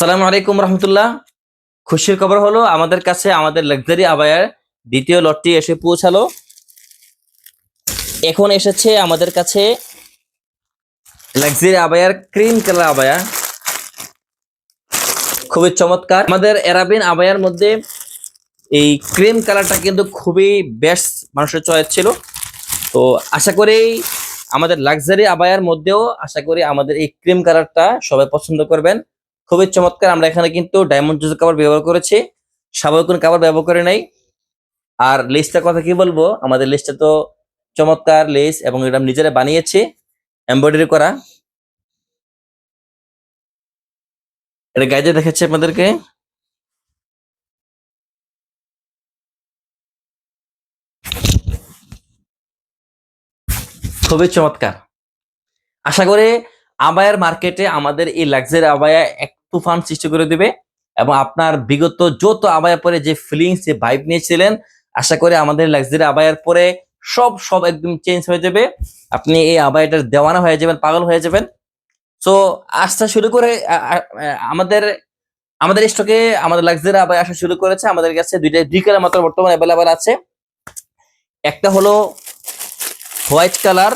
সালামু আলাইকুম রহমতুল্লাহ। খুশির খবর হলো, আমাদের কাছে আমাদের লাক্সারি আবায়ার দ্বিতীয় লটটি এসে পৌঁছালো। এখন এসেছে আমাদের কাছে লাক্সারি আবায়ার ক্রিম কালার আবায়া। খুবই চমৎকার। আমাদের এরাবিন আবায়ার মধ্যে এই ক্রিম কালারটা কিন্তু খুবই বেস্ট মানুষের চয়েস ছিল। তো আশা করি আমাদের লাক্সারি আবায়ার মধ্যেও, আশা করি আমাদের এই ক্রিম কালারটা সবাই পছন্দ করবেন। খুবই চমৎকার। আমরা এখানে কিন্তু ডায়মন্ড জুজের কাপড় ব্যবহার করেছি। স্বাভাবিক কোনো কাপড় ব্যবহার করে নাই। আর লেসটার কথা কি বলব? আমাদের লেসটা তো চমৎকার লেস এবং এটা নিজেরা বানিয়েছি। এমব্রয়ডারি করা। এটা গাইজে দেখাচ্ছি আপনাদেরকে। খুবই চমৎকার। আশা করি আবায়ার মার্কেটে আমাদের এই লাক্সারি আবায়া এক তুফান সৃষ্টি করে দিবে এবং আপনার বিগত যত আবায়া পরে যে ফিলিংস যে ভাইব নিয়েছিলেন, আশা করি আমাদের লাক্সারি আবায়ার পরে সব সব একদম চেঞ্জ হয়ে যাবে। আপনি এই আবায়াটার দেওয়ানা হয়ে যাবেন, পাগল হয়ে যাবেন। সো আসতে শুরু করে আমাদের আমাদের স্টকে আমাদের লাক্সারি আবায়া আসা শুরু করেছে। আমাদের কাছে দুইটা দুই কালার মাত্র বর্তমানে অ্যাভেলেবেল আছে। একটা হলো হোয়াইট কালার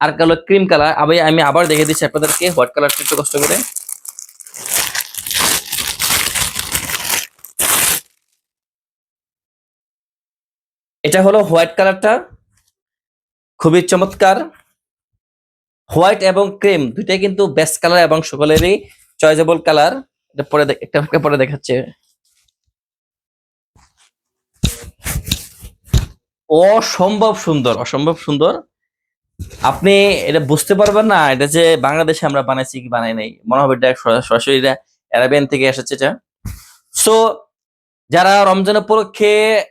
আর কালো ক্রিম কালার আমি আমি আবার দেখে দিচ্ছি আপনাদেরকে হোয়াইট কালারটা একটু কষ্ট করে। এটা হলো হোয়াইট কালারটা। খুবই চমৎকার। হোয়াইট এবং ক্রিম দুইটাই কিন্তু বেস্ট কালার এবং সকলেরই চয়েজেবল কালার। এটা পরে একটা পরে দেখাচ্ছে। অসম্ভব সুন্দর অসম্ভব সুন্দর। আপনি এটা বুঝতে পারবেন না, এটা যে বাংলাদেশে আমরা বানাইছি কি বানাই নাই। মনে হবে এটা সরা- সরাসরি এটা অ্যারাবিয়ান থেকে এসেছে এটা। সো যারা রমজান উপলক্ষে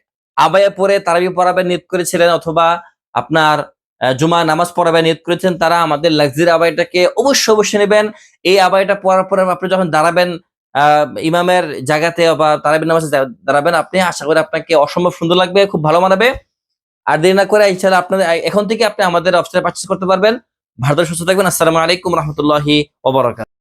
আবায়া পরে তারাবি পড়াবে, নিয়ত করেছিলেন অথবা আপনার জুমা নামাজ পড়াবে, নিয়ত করেছেন, তারা আমাদের লাক্সারি আবাইটাকে অবশ্যই অবশ্যই নেবেন। এই আবাইটা পরার পরে আপনি যখন দাঁড়াবেন ইমামের জায়গাতে বা তারাবি নামাজে দাঁড়াবেন, আপনি আশা করি আপনাকে অসম্ভব সুন্দর লাগবে, খুব ভালো মানাবে। আর দেরি না করে ইনশাআল্লাহ আপনাদের এখন থেকে আপনি আমাদের অফিসে পার্চেস করতে পারবেন। ভারতের সুস্থ থাকবেন। আসসালামু আলাইকুম রহমতুল্লাহি ওবরাকাত